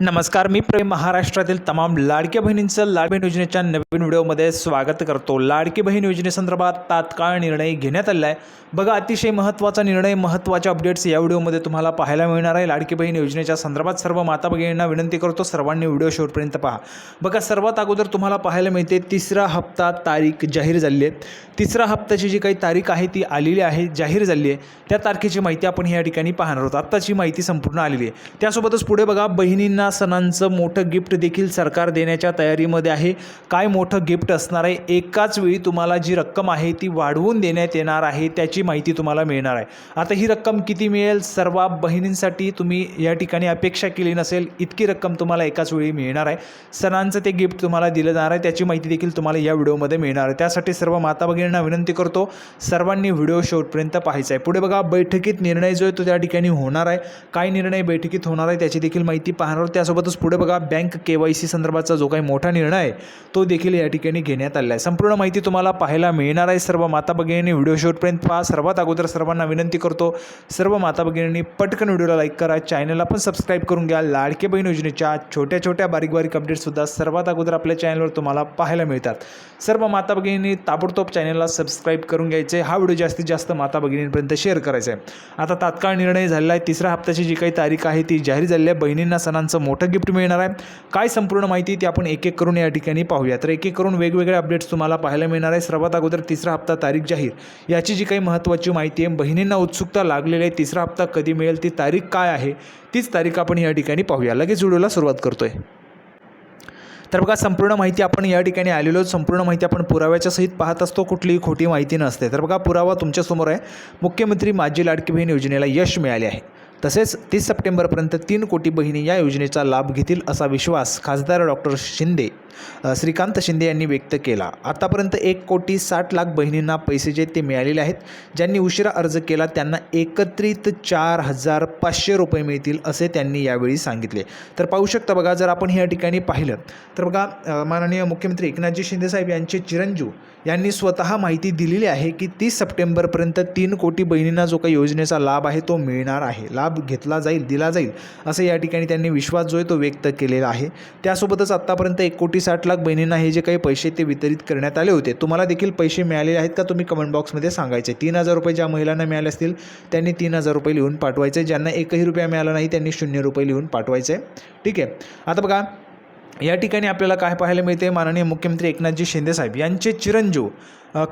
नमस्कार मी प्रेम महाराष्ट्रातील तमाम लाडक्या बहिणींचं लाड बहीण योजनेच्या नवीन व्हिडिओमध्ये स्वागत करतो. लाडकी बहीण योजनेसंदर्भात तात्काळ निर्णय घेण्यात आला आहे. बघा अतिशय महत्त्वाचा निर्णय महत्त्वाच्या अपडेट्स या व्हिडिओमध्ये तुम्हाला पाहायला मिळणार आहे. लाडकी बहीण योजनेच्या संदर्भात सर्व माता भगिनींना विनंती करतो सर्वांनी व्हिडिओ शेवटपर्यंत पहा. बघा सर्वात अगोदर तुम्हाला पाहायला मिळते तिसरा हप्ता तारीख जाहीर झाली आहे. तिसरा हप्त्याची जी काही तारीख आहे ती आलेली आहे जाहीर झाली आहे. त्या तारखेची माहिती आपण या ठिकाणी पाहणार आहोत. आत्ताची माहिती संपूर्ण आलेली आहे. त्यासोबतच पुढे बघा बहिणींना सणांचं मोठं गिफ्ट देखील सरकार देण्याच्या तयारीमध्ये आहे. काय मोठं गिफ्ट असणार आहे? एकाच वेळी तुम्हाला जी रक्कम आहे ती वाढवून देण्यात येणार आहे त्याची माहिती तुम्हाला मिळणार आहे. आता ही रक्कम किती मिळेल? सर्व बहिणींसाठी तुम्ही या ठिकाणी अपेक्षा केली नसेल इतकी रक्कम तुम्हाला एकाच वेळी मिळणार आहे. सणांचं ते गिफ्ट तुम्हाला दिलं जाणार आहे त्याची माहिती देखील तुम्हाला या व्हिडिओमध्ये मिळणार आहे. त्यासाठी सर्व माता भगिनींना विनंती करतो सर्वांनी व्हिडिओ शेवटपर्यंत पाहायचा आहे. पुढे बघा बैठकीत निर्णय जो आहे तो त्या ठिकाणी होणार आहे. काय निर्णय बैठकीत होणार आहे त्याची देखील माहिती पाहणार त्यासोबतच पुढे बघा बँक के वाय सी संदर्भाचा जो काही मोठा निर्णय आहे तो देखील या ठिकाणी घेण्यात आलेला आहे. संपूर्ण माहिती तुम्हाला पाहायला मिळणार आहे. सर्व माता भगिनींनी व्हिडिओ शेवटपर्यंत पहा. सर्वात अगोदर सर्वांना विनंती करतो सर्व माता भगिनींनी पटकन व्हिडिओला लाईक करा. चॅनलला पण सबस्क्राईब करून घ्या. लाडके बहीण योजनेच्या छोट्या छोट्या बारीक बारीक अपडेट्ससुद्धा सर्वात अगोदर आपल्या चॅनलवर तुम्हाला पाहायला मिळतात. सर्व माता भगिनींनी ताबडतोब चॅनलला सबस्क्राईब करून घ्यायचे. हा व्हिडिओ जास्तीत जास्त माता भगिनींपर्यंत शेअर करायचा आहे. आता तात्काळ निर्णय झालेला आहे. तिसऱ्या हप्त्याची जी काही तारीख आहे ती जाहीर झालेली आहे. बहिणींना सणांचं मोठं गिफ्ट मिळणार आहे. काय संपूर्ण माहिती ती आपण एक एक करून या ठिकाणी पाहूया. तर एक एक करून वेगवेगळे अपडेट्स तुम्हाला पाहायला मिळणार आहे. सर्वात अगोदर तिसरा हप्ता तारीख जाहीर. याची जी काही महत्त्वाची माहिती आहे बहिणींना उत्सुकता लागलेली आहे. तिसरा हप्ता कधी मिळेल ती तारीख काय आहे तीच तारीख आपण या ठिकाणी पाहूया. लगेच व्हिडिओला सुरुवात करतोय. तर बघा संपूर्ण माहिती आपण या ठिकाणी आलेलो संपूर्ण माहिती आपण पुराव्याच्या सहित पाहत असतो. कुठलीही खोटी माहिती नसते. तर बघा पुरावा तुमच्यासमोर आहे. मुख्यमंत्री माझी लाडकी बहीण योजनेला यश मिळाले आहे. तसेच तीस सप्टेंबरपर्यंत तीन कोटी बहिणी या योजनेचा लाभ घेतील असा विश्वास खासदार डॉक्टर शिंदे श्रीकांत शिंदे यांनी व्यक्त केला. आतापर्यंत एक कोटी साठ लाख बहिणींना पैसे जे ते मिळालेले आहेत ज्यांनी उशिरा अर्ज केला त्यांना एकत्रित चार हजार पाचशे रुपये मिळतील असे त्यांनी यावेळी सांगितले. तर पाहू शकता बघा जर आपण या ठिकाणी पाहिलं तर बघा माननीय मुख्यमंत्री एकनाथजी शिंदेसाहेब यांचे चिरंजीव यांनी स्वतः माहिती दिलेली आहे की तीस सप्टेंबरपर्यंत तीन कोटी बहिणींना जो काही योजनेचा लाभ आहे तो मिळणार आहे. लाभ घेतला जाईल दिला जाईल असं या ठिकाणी त्यांनी विश्वास जो आहे तो व्यक्त केलेला आहे. त्यासोबतच आत्तापर्यंत एक कोटी साठ लाख बहिणींना हे जे काही पैसे ते वितरित करण्यात आले होते तुम्हाला देखील पैसे मिळालेले आहेत का? तुम्ही कमेंट बॉक्समध्ये सांगायचे. तीन हजार रुपये ज्या महिलांना मिळाले असतील त्यांनी तीन हजार रुपये लिहून पाठवायचे. ज्यांना एकही रुपया मिळाला नाही त्यांनी शून्य रुपये लिहून पाठवायचे. ठीक आहे? आता बघा या ठिकाणी आपल्याला काय पाहायला मिळते? माननीय मुख्यमंत्री एकनाथजी शिंदेसाहेब यांचे चिरंजीव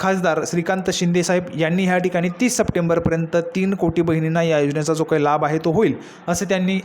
खासदार श्रीकांत शिंदेसाहेब यांनी ह्या ठिकाणी तीस सप्टेंबरपर्यंत तीन कोटी बहिणींना या योजनेचा जो काही लाभ आहे तो होईल असं त्यांनी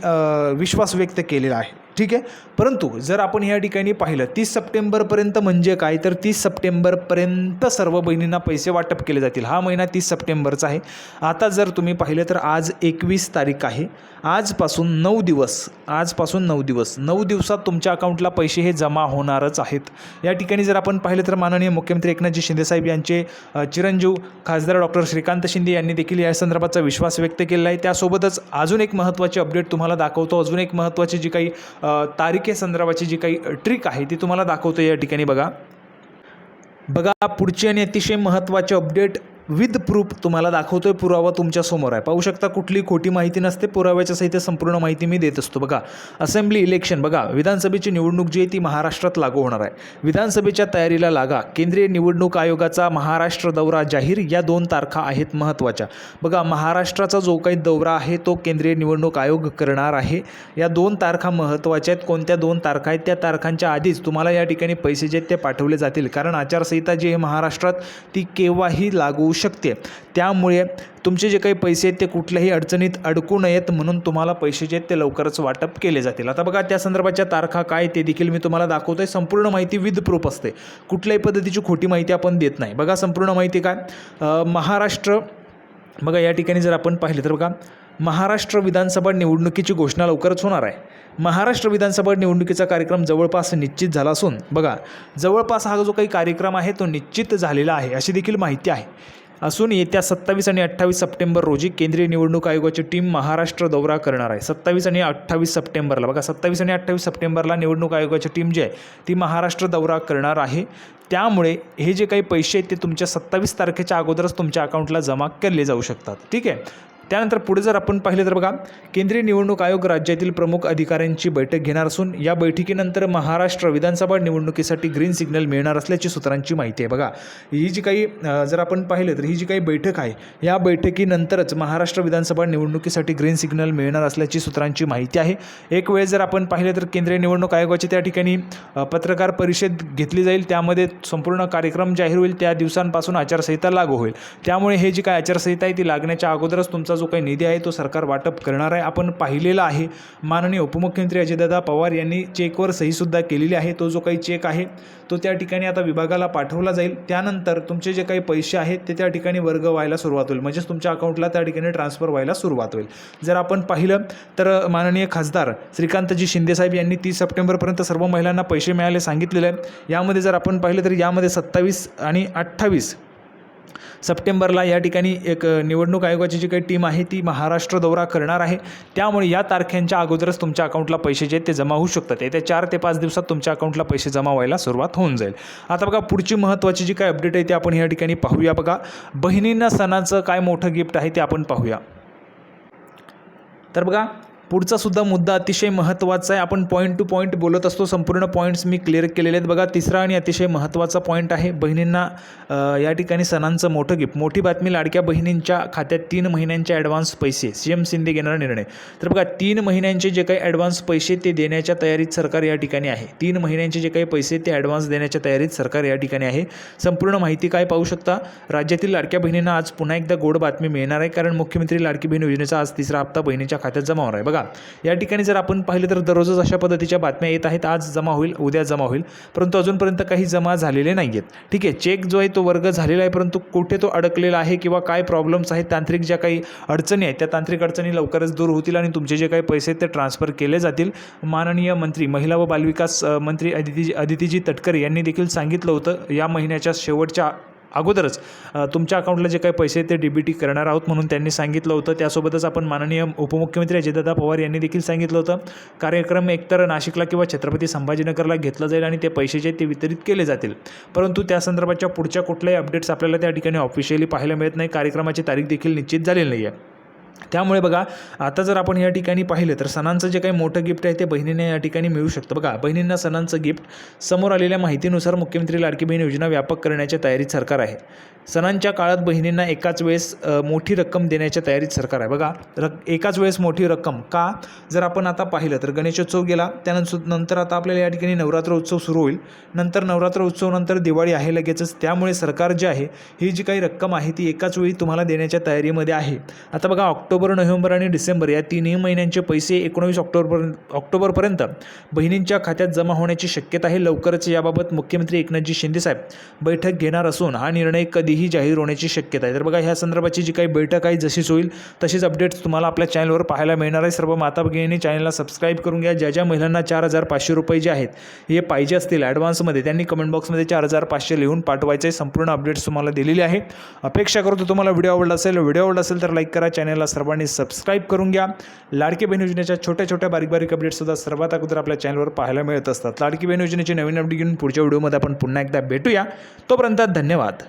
विश्वास व्यक्त केलेला आहे. ठीक आहे? परंतु जर आपण या ठिकाणी पाहिलं तीस सप्टेंबरपर्यंत म्हणजे काय? तर तीस सप्टेंबरपर्यंत सर्व बहिणींना पैसे वाटप केले जातील. हा महिना तीस सप्टेंबरचा आहे. आता जर तुम्ही पाहिलं तर आज एकवीस तारीख आहे. आजपासून नऊ दिवस आजपासून नऊ दिवस नऊ दिवसात तुमच्या अकाउंटला पैसे हे जमा होणारच आहेत. या ठिकाणी जर आपण पाहिलं तर माननीय मुख्यमंत्री एकनाथजी शिंदेसाहेब यांचे चिरंजीव खासदार डॉक्टर श्रीकांत शिंदे यांनी देखील या संदर्भाचा विश्वास व्यक्त केला आहे. त्यासोबतच अजून एक महत्त्वाची अपडेट तुम्हाला दाखवतो. अजून एक महत्त्वाची जी काही अ, संदर्भाची जी काही ट्रिक आहे ती तुम्हाला दाखवतो या ठिकाणी बघा. बघा पुढची आणि अतिशय महत्त्वाचे अपडेट विथ प्रूफ तुम्हाला दाखवतोय पुरावा तुमच्यासमोर आहे. पाहू शकता कुठली खोटी माहिती नसते पुराव्याच्या सहित संपूर्ण माहिती मी देत असतो. बघा असेंब्ली इलेक्शन बघा विधानसभेची निवडणूक जी आहे ती महाराष्ट्रात लागू होणार आहे. विधानसभेच्या तयारीला लागा. केंद्रीय निवडणूक आयोगाचा महाराष्ट्र दौरा जाहीर या दोन तारखा आहेत महत्त्वाच्या. बघा महाराष्ट्राचा जो काही दौरा आहे तो केंद्रीय निवडणूक आयोग करणार आहे. या दोन तारखा महत्त्वाच्या आहेत. कोणत्या दोन तारखा आहेत त्या तारखांच्या आधीच तुम्हाला या ठिकाणी पैसे जे आहेत ते पाठवले जातील. कारण आचारसंहिता जी आहे महाराष्ट्रात ती केव्हाही लागू शकते. त्यामुळे तुमचे जे काही पैसे आहेत ते कुठल्याही अडचणीत अडकू नयेत म्हणून तुम्हाला पैसे जे आहेत ते लवकरच वाटप केले जातील. आता बघा त्या संदर्भाच्या तारखा काय ते देखील मी तुम्हाला दाखवतो आहे संपूर्ण माहिती विथ प्रूफ असते. कुठल्याही पद्धतीची खोटी माहिती आपण देत नाही. बघा संपूर्ण माहिती काय? महाराष्ट्र बघा या ठिकाणी जर आपण पाहिलं तर बघा महाराष्ट्र विधानसभा निवडणुकीची घोषणा लवकरच होणार आहे. महाराष्ट्र विधानसभा निवडणुकीचा कार्यक्रम जवळपास निश्चित झाला असून बघा जवळपास हा जो काही कार्यक्रम आहे तो निश्चित झालेला आहे अशी देखील माहिती आहे. असून येत्या सत्तावीस आणि अठ्ठावीस सप्टेंबर रोजी केंद्रीय निवडणूक आयोगाची टीम महाराष्ट्र दौरा करणार आहे. सत्तावीस आणि अठ्ठावीस सप्टेंबरला बघा सत्तावीस आणि अठ्ठावीस सप्टेंबरला निवडणूक आयोगाची टीम जी आहे ती महाराष्ट्र दौरा करणार आहे. त्यामुळे हे जे काही पैसे आहेत ते तुमच्या सत्तावीस तारखेच्या अगोदरच तुमच्या अकाउंटला जमा केले जाऊ शकतात. ठीक आहे? त्यानंतर पुढे जर आपण पाहिलं तर बघा केंद्रीय निवडणूक आयोग राज्यातील प्रमुख अधिकाऱ्यांची बैठक घेणार असून या बैठकीनंतर महाराष्ट्र विधानसभा निवडणुकीसाठी ग्रीन सिग्नल मिळणार असल्याची सूत्रांची माहिती आहे. बघा ही जी काही जर आपण पाहिलं तर ही जी काही बैठक आहे या बैठकीनंतरच महाराष्ट्र विधानसभा निवडणुकीसाठी ग्रीन सिग्नल मिळणार असल्याची सूत्रांची माहिती आहे. एक वेळ जर आपण पाहिलं तर केंद्रीय निवडणूक आयोगाची त्या ठिकाणी पत्रकार परिषद घेतली जाईल. त्यामध्ये संपूर्ण कार्यक्रम जाहीर होईल. त्या दिवसांपासून आचारसंहिता लागू होईल. त्यामुळे हे जी काय आचारसंहिता आहे ती लागण्याच्या अगोदरच तुमचा जो काही निधी आहे तो सरकार वाटप करणार आहे. आपण पाहिलेला आहे. माननीय उपमुख्यमंत्री अजितदादा पवार यांनी चेकवर सहीसुद्धा केलेली आहे. तो जो काही चेक आहे तो त्या ठिकाणी आता विभागाला पाठवला जाईल. त्यानंतर तुमचे जे काही पैसे आहेत ते त्या ठिकाणी वर्ग व्हायला सुरुवात होईल. म्हणजेच तुमच्या अकाउंटला त्या ठिकाणी ट्रान्सफर व्हायला सुरुवात होईल. जर आपण पाहिलं तर माननीय खासदार श्रीकांतजी शिंदेसाहेब यांनी तीस सप्टेंबरपर्यंत सर्व महिलांना पैसे मिळाले सांगितलेले आहे यामध्ये जर आपण पाहिलं तर यामध्ये सत्तावीस आणि अठ्ठावीस सप्टेंबरला या ठिकाणी एक निवडणूक आयोगाची जी काही टीम आहे ती महाराष्ट्र दौरा करणार आहे. त्यामुळे या तारखेंच्या अगोदरच तुमच्या अकाउंटला पैसे जे आहेत ते जमा होऊ शकतात. येत्या चार ते पाच दिवसात तुमच्या अकाउंटला पैसे जमा व्हायला सुरुवात होऊन जाईल. आता बघा पुढची महत्त्वाची जी काही अपडेट आहे ते आपण या ठिकाणी पाहूया. बघा बहिणींना सणाचं काय मोठं गिफ्ट आहे ते आपण पाहूया. तर बघा पुढचा सुद्धा मुद्दा अतिशय महत्त्वाचा आहे. आपण पॉईंट टू पॉईंट बोलत असतो. संपूर्ण पॉईंट्स मी क्लिअर केलेले आहेत. बघा तिसरा आणि अतिशय महत्त्वाचा पॉईंट आहे बहिणींना या ठिकाणी सणांचं मोठं गिफ्ट मोठी बातमी लाडक्या बहिणींच्या खात्यात तीन महिन्यांचे ॲडव्हान्स पैसे. सी एम शिंदे घेणारा निर्णय. तर बघा तीन महिन्यांचे जे काही ॲडव्हान्स पैसे ते देण्याच्या तयारीत सरकार या ठिकाणी आहे. तीन महिन्यांचे जे काही पैसे ते ॲडव्हान्स देण्याच्या तयारीत सरकार या ठिकाणी आहे. संपूर्ण माहिती काय पाहू शकता? राज्यातील लाडक्या बहिणींना आज पुन्हा एकदा गोड बातमी मिळणार आहे. कारण मुख्यमंत्री लाडकी बहीण योजनेचा आज तिसरा हप्ता बहिणीच्या खात्यात जमा होणार आहे. बघा या ठिकाणी जर आपण पाहिलं तर दररोजच अशा पद्धतीच्या बातम्या येत आहेत. आज जमा होईल उद्या जमा होईल. परंतु अजूनपर्यंत काही जमा झालेले नाही आहेत. ठीक आहे चेक जो आहे तो वर्ग झालेला आहे परंतु कुठे तो अडकलेला आहे किंवा काय प्रॉब्लेम्स आहेत तांत्रिक ज्या काही अडचणी आहेत त्या तांत्रिक अडचणी लवकरच दूर होतील आणि तुमचे जे काही पैसे आहेत ते ट्रान्सफर केले जातील. माननीय मंत्री महिला व बालविकास मंत्री अदिती अदितीजी तटकरे यांनी देखील सांगितलं होतं. या महिन्याच्या शेवटच्या अगोदरच तुमच्या अकाउंटला जे काही पैसे आहेत ते डी बी टी करणार आहोत म्हणून त्यांनी सांगितलं होतं. त्यासोबतच आपण माननीय उपमुख्यमंत्री अजितदादा पवार यांनी देखील सांगितलं होतं. कार्यक्रम एकतर नाशिकला किंवा छत्रपती संभाजीनगरला घेतला जाईल आणि ते पैसे जे ते वितरित केले जातील. परंतु त्या संदर्भाच्या पुढच्या कुठल्याही अपडेट्स आपल्याला त्या ठिकाणी ऑफिशियली पाहायला मिळत नाही. कार्यक्रमाची तारीख देखील निश्चित झालेली नाही आहे त्यामुळे बघा आता जर आपण या ठिकाणी पाहिलं तर सणांचं जे काही मोठं गिफ्ट आहे ते बहिणींना या ठिकाणी मिळू शकतं. बघा बहिणींना सणांचं गिफ्ट समोर आलेल्या माहितीनुसार मुख्यमंत्री लाडकी बहीण योजना व्यापक करण्याच्या तयारीत सरकार आहे. सणांच्या काळात बहिणींना एकाच वेळेस मोठी रक्कम देण्याच्या तयारीत सरकार आहे. बघा रक् एकाच वेळेस मोठी रक्कम का? जर आपण आता पाहिलं तर गणेशोत्सव गेला त्यानंतर नंतर आता आपल्याला या ठिकाणी नवरात्र उत्सव सुरू होईल. नंतर नवरात्र उत्सव नंतर दिवाळी आहे लगेचच. त्यामुळे सरकार जे आहे ही जी काही रक्कम आहे ती एकाच वेळी तुम्हाला देण्याच्या तयारीमध्ये आहे. आता बघा ऑक्टोबर नोव्हेंबर आणि डिसेंबर या तिन्ही महिन्यांचे पैसे एकोणवीस ऑक्टोबरपर्यंत ऑक्टोबरपर्यंत बहिणींच्या खात्यात जमा होण्याची शक्यता आहे. लवकरच याबाबत मुख्यमंत्री एकनाथजी शिंदेसाहेब बैठक घेणार असून हा निर्णय कधीही जाहीर होण्याची शक्यता आहे. तर बघा ह्या संदर्भाची जी काही बैठक आहे जशीच होईल तशीच अपडेट्स तुम्हाला आपल्या चॅनलवर पाहायला मिळणार आहे. सर्व माता भगिनी चॅनलला सबस्क्राईब करून घ्या. ज्या ज्या महिलांना चार हजार पाचशे रुपये जे आहेत हे पाहिजे असतील ॲडव्हान्समध्ये त्यांनी कमेंट बॉक्समध्ये चार हजार पाचशे लिहून पाठवायचे संपूर्ण अपडेट्स तुम्हाला दिलेली आहे. अपेक्षा करतो तुम्हाला व्हिडिओ आवडला असेल व्हिडिओ आवडला असेल तर लाईक करा. चॅनलला सर्वांनी सबस्क्राईब करून घ्या. लाडकी बहीण योजनेच्या छोट्या छोट्या बारीक बारीक अपडेट्ससुद्धा सर्वात अगोदर आपल्या चॅनलवर पाहायला मिळत असतात. लाडकी बहीण योजनेची नवीन अपडेट घेऊन पुढच्या व्हिडिओमध्ये आपण पुन्हा एकदा भेटूया. तोपर्यंत धन्यवाद.